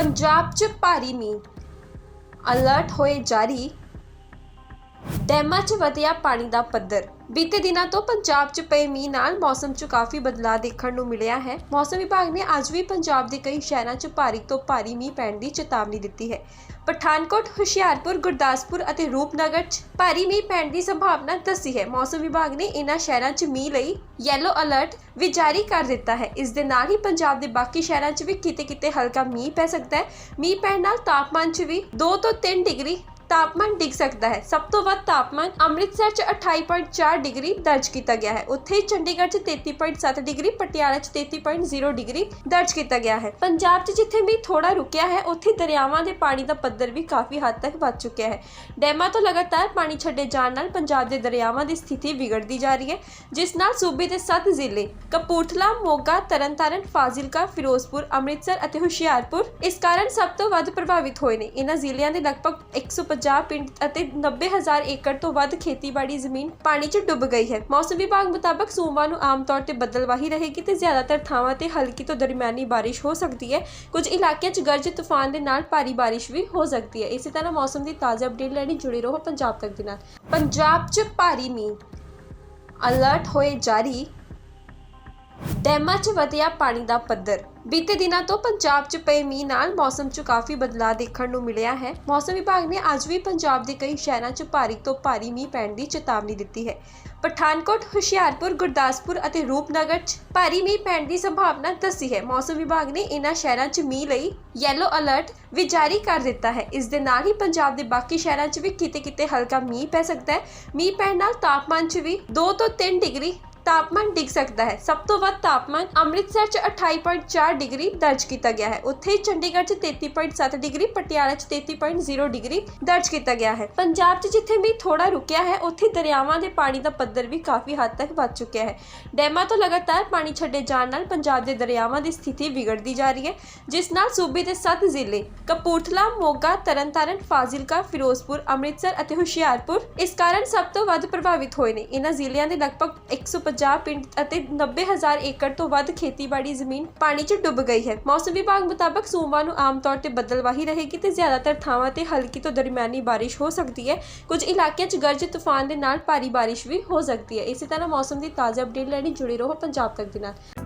ਪੰਜਾਬ 'ਚ ਭਾਰੀ ਮੀਂਹ। ਅਲਰਟ ਹੋਏ ਜਾਰੀ ਡੈਮਾਂ 'ਚ ਵਧਿਆ ਪਾਣੀ ਦਾ ਪੱਧਰ। ਬੀਤੇ ਦਿਨਾਂ ਤੋਂ ਪੰਜਾਬ 'ਚ ਪਏ ਮੀਂਹ ਨਾਲ ਮੌਸਮ 'ਚ ਕਾਫੀ ਬਦਲਾਅ ਦੇਖਣ ਨੂੰ ਮਿਲਿਆ ਹੈ। ਮੌਸਮ ਵਿਭਾਗ ਨੇ ਅੱਜ ਵੀ ਪੰਜਾਬ ਦੇ ਕਈ ਸ਼ਹਿਰਾਂ 'ਚ ਭਾਰੀ ਤੋਂ ਭਾਰੀ ਮੀਂਹ ਪੈਣ ਦੀ ਚੇਤਾਵਨੀ ਦਿੱਤੀ ਹੈ। ਪਠਾਨਕੋਟ, ਹੁਸ਼ਿਆਰਪੁਰ, ਗੁਰਦਾਸਪੁਰ ਅਤੇ ਰੂਪਨਗਰ 'ਚ ਭਾਰੀ ਮੀਂਹ ਪੈਣ ਦੀ ਸੰਭਾਵਨਾ ਦੱਸੀ ਹੈ। ਮੌਸਮ ਵਿਭਾਗ ਨੇ ਇਨ੍ਹਾਂ ਸ਼ਹਿਰਾਂ 'ਚ ਮੀਂਹ ਲਈ ਯੈਲੋ ਅਲਰਟ ਵੀ ਜਾਰੀ ਕਰ ਦਿੱਤਾ ਹੈ। ਇਸ ਦੇ ਨਾਲ ਹੀ ਪੰਜਾਬ ਦੇ ਬਾਕੀ ਸ਼ਹਿਰਾਂ 'ਚ ਵੀ ਕਿਤੇ-ਕਿਤੇ ਹਲਕਾ ਮੀਂਹ ਪੈ ਸਕਦਾ ਹੈ। ਮੀਂਹ ਪੈਣ ਨਾਲ ਤਾਪਮਾਨ 'ਚ ਵੀ 2 ਤੋਂ 3 ਡਿਗਰੀ ਤਾਪਮਾਨ ਡਿੱਗ ਸਕਦਾ ਹੈ। ਸਭ ਤੋਂ ਵੱਧ ਤਾਪਮਾਨ ਅੰਮ੍ਰਿਤਸਰ 'ਚ 28.4 ਡਿਗਰੀ ਦਰਜ ਕੀਤਾ ਗਿਆ ਹੈ। ਉੱਥੇ ਹੀ ਚੰਡੀਗੜ੍ਹ 'ਚ 33.7 ਡਿਗਰੀ, ਪਟਿਆਲਾ 'ਚ 33.0 ਡਿਗਰੀ ਦਰਜ ਕੀਤਾ ਗਿਆ ਹੈ। ਪੰਜਾਬ 'ਚ ਜਿੱਥੇ ਵੀ ਥੋੜਾ ਰੁਕਿਆ ਹੈ, ਉੱਥੇ ਦਰਿਆਵਾਂ ਦੇ ਪਾਣੀ ਦਾ ਪੱਧਰ ਵੀ ਕਾਫੀ ਹੱਦ ਤੱਕ ਵੱਧ ਚੁੱਕਿਆ ਹੈ। ਡੈਮਾਂ ਤੋਂ ਲਗਾਤਾਰ ਪਾਣੀ ਛੱਡੇ ਜਾਣ ਨਾਲ ਪੰਜਾਬ ਦੇ ਦਰਿਆਵਾਂ ਦੀ ਸਥਿਤੀ ਵਿਗੜਦੀ ਜਾ ਰਹੀ ਹੈ, ਜਿਸ ਨਾਲ ਸੂਬੇ ਦੇ 7 ਜ਼ਿਲ੍ਹੇ ਕਪੂਰਥਲਾ, ਮੋਗਾ, ਤਰਨਤਾਰਨ, ਫਾਜ਼ਿਲਕਾ, ਫਿਰੋਜ਼ਪੁਰ, ਅੰਮ੍ਰਿਤਸਰ ਅਤੇ ਹੁਸ਼ਿਆਰਪੁਰ ਇਸ ਕਾਰਨ ਸਭ ਤੋਂ ਵੱਧ ਪ੍ਰਭਾਵਿਤ ਹੋਏ ਨੇ। ਇਹਨਾਂ ਜ਼ਿਲ੍ਹਿਆਂ ਦੇ ਲਗਭਗ 150 ਪਿੰਡ ਅਤੇ 90000 ਏਕੜ ਤੋਂ ਵੱਧ ਖੇਤੀਬਾੜੀ ਜ਼ਮੀਨ ਪਾਣੀ 'ਚ ਡੁੱਬ ਗਈ ਹੈ। ਮੌਸਮ ਵਿਭਾਗ ਮੁਤਾਬਕ ਸੋਮਵਾਰ ਨੂੰ ਆਮ ਤੌਰ ਤੇ ਬੱਦਲਵਾਹੀ ਰਹੇਗੀ ਤੇ ਜ਼ਿਆਦਾਤਰ ਥਾਵਾਂ ਤੇ ਹਲਕੀ ਤੋਂ ਦਰਮਿਆਨੀ ਬਾਰਿਸ਼ ਹੋ ਸਕਦੀ ਹੈ। ਕੁਝ ਇਲਾਕਿਆਂ 'ਚ ਗਰਜ ਤੂਫਾਨ ਦੇ ਨਾਲ ਭਾਰੀ ਬਾਰਿਸ਼ ਵੀ ਹੋ ਸਕਦੀ ਹੈ। ਇਸੇ ਤਰ੍ਹਾਂ ਮੌਸਮ ਦੀ ਤਾਜ਼ਾ ਅਪਡੇਟ ਲੈਣੀ ਜੁੜੇ ਰਹੋ ਪੰਜਾਬ ਤੱਕ ਦੇ ਨਾਲ। ਪੰਜਾਬ 'ਚ ਭਾਰੀ ਮੀਂਹ। ਅਲਰਟ ਹੋਏ ਜਾਰੀ ਡੈਮਾਂ 'ਚ ਵਧਿਆ ਪਾਣੀ ਦਾ ਪੱਧਰ। ਬੀਤੇ ਦਿਨਾਂ ਤੋਂ ਪੰਜਾਬ 'ਚ ਪਏ ਮੀਂਹ ਨਾਲ ਮੌਸਮ 'ਚ ਕਾਫੀ ਬਦਲਾਅ ਦੇਖਣ ਨੂੰ ਮਿਲਿਆ ਹੈ। ਮੌਸਮ ਵਿਭਾਗ ਨੇ ਅੱਜ ਵੀ ਪੰਜਾਬ ਦੇ ਕਈ ਸ਼ਹਿਰਾਂ 'ਚ ਭਾਰੀ ਤੋਂ ਭਾਰੀ ਮੀਂਹ ਪੈਣ ਦੀ ਚੇਤਾਵਨੀ ਦਿੱਤੀ ਹੈ। ਪਠਾਨਕੋਟ, ਹੁਸ਼ਿਆਰਪੁਰ, ਗੁਰਦਾਸਪੁਰ ਅਤੇ ਰੂਪਨਗਰ 'ਚ ਭਾਰੀ ਮੀਂਹ ਪੈਣ ਦੀ ਸੰਭਾਵਨਾ ਦੱਸੀ ਹੈ। ਮੌਸਮ ਵਿਭਾਗ ਨੇ ਇਨ੍ਹਾਂ ਸ਼ਹਿਰਾਂ 'ਚ ਮੀਂਹ ਲਈ ਯੈਲੋ ਅਲਰਟ ਵੀ ਜਾਰੀ ਕਰ ਦਿੱਤਾ ਹੈ। ਇਸ ਦੇ ਨਾਲ ਹੀ ਪੰਜਾਬ ਦੇ ਬਾਕੀ ਸ਼ਹਿਰਾਂ 'ਚ ਵੀ ਕਿਤੇ-ਕਿਤੇ ਹਲਕਾ ਮੀਂਹ ਪੈ ਸਕਦਾ ਹੈ। ਮੀਂਹ ਪੈਣ ਨਾਲ ਤਾਪਮਾਨ 'ਚ ਵੀ 2 ਤੋਂ 3 ਡਿਗਰੀ ਤਾਪਮਾਨ ਡਿੱਗ ਸਕਦਾ ਹੈ। ਸਭ ਤੋਂ ਵੱਧ ਤਾਪਮਾਨ ਅੰਮ੍ਰਿਤਸਰ 'ਚ 28.4 ਡਿਗਰੀ ਦਰਜ ਕੀਤਾ ਗਿਆ ਹੈ। ਉੱਥੇ ਹੀ ਚੰਡੀਗੜ੍ਹ 'ਚ 33.7 ਡਿਗਰੀ, ਪਟਿਆਲਾ 'ਚ 33.0 ਡਿਗਰੀ ਦਰਜ ਕੀਤਾ ਗਿਆ ਹੈ। ਪੰਜਾਬ 'ਚ ਜਿੱਥੇ ਵੀ ਥੋੜਾ ਰੁਕਿਆ ਹੈ, ਉੱਥੇ ਦਰਿਆਵਾਂ ਦੇ ਪਾਣੀ ਦਾ ਪੱਧਰ ਵੀ ਕਾਫੀ ਹੱਦ ਤੱਕ ਵੱਧ ਚੁੱਕਿਆ ਹੈ। ਡੈਮਾਂ ਤੋਂ ਲਗਾਤਾਰ ਪਾਣੀ ਛੱਡੇ ਜਾਣ ਨਾਲ ਪੰਜਾਬ ਦੇ ਦਰਿਆਵਾਂ ਦੀ ਸਥਿਤੀ ਵਿਗੜਦੀ ਜਾ ਰਹੀ ਹੈ, ਜਿਸ ਨਾਲ ਸੂਬੇ ਦੇ 7 ਜ਼ਿਲ੍ਹੇ ਕਪੂਰਥਲਾ, ਮੋਗਾ, ਤਰਨਤਾਰਨ, ਫਾਜ਼ਿਲਕਾ, ਫਿਰੋਜ਼ਪੁਰ, ਅੰਮ੍ਰਿਤਸਰ ਅਤੇ ਹੁਸ਼ਿਆਰਪੁਰ ਇਸ ਕਾਰਨ ਸਭ ਤੋਂ ਵੱਧ ਪ੍ਰਭਾਵਿਤ ਹੋਏ ਨੇ। ਇਹਨਾਂ ਜ਼ਿਲ੍ਹਿਆਂ ਦੇ ਲਗਭਗ 150 ਪਿੰਡ ਅਤੇ 90000 ਏਕੜ ਤੋਂ ਵੱਧ ਖੇਤੀਬਾੜੀ ਜ਼ਮੀਨ ਪਾਣੀ 'ਚ ਡੁੱਬ ਗਈ ਹੈ। ਮੌਸਮ ਵਿਭਾਗ ਮੁਤਾਬਕ ਸੋਮਵਾਰ ਨੂੰ ਆਮ ਤੌਰ ਤੇ ਬਦਲਵਾਹੀ ਰਹੇਗੀ ਤੇ ਜ਼ਿਆਦਾਤਰ ਥਾਵਾਂ ਤੇ ਹਲਕੀ ਤੋਂ ਦਰਮਿਆਨੀ ਬਾਰਿਸ਼ ਹੋ ਸਕਦੀ ਹੈ। ਕੁਝ ਇਲਾਕਿਆਂ 'ਚ ਗਰਜ ਤੂਫਾਨ ਦੇ ਨਾਲ ਭਾਰੀ ਬਾਰਿਸ਼ ਵੀ ਹੋ ਸਕਦੀ ਹੈ। ਇਸੇ ਤਰ੍ਹਾਂ ਮੌਸਮ ਦੀ ਤਾਜ਼ਾ ਅਪਡੇਟ ਲੈਣੀ ਜੁੜੇ ਰਹੋ ਪੰਜਾਬ ਤੱਕ ਦੇ ਨਾਲ।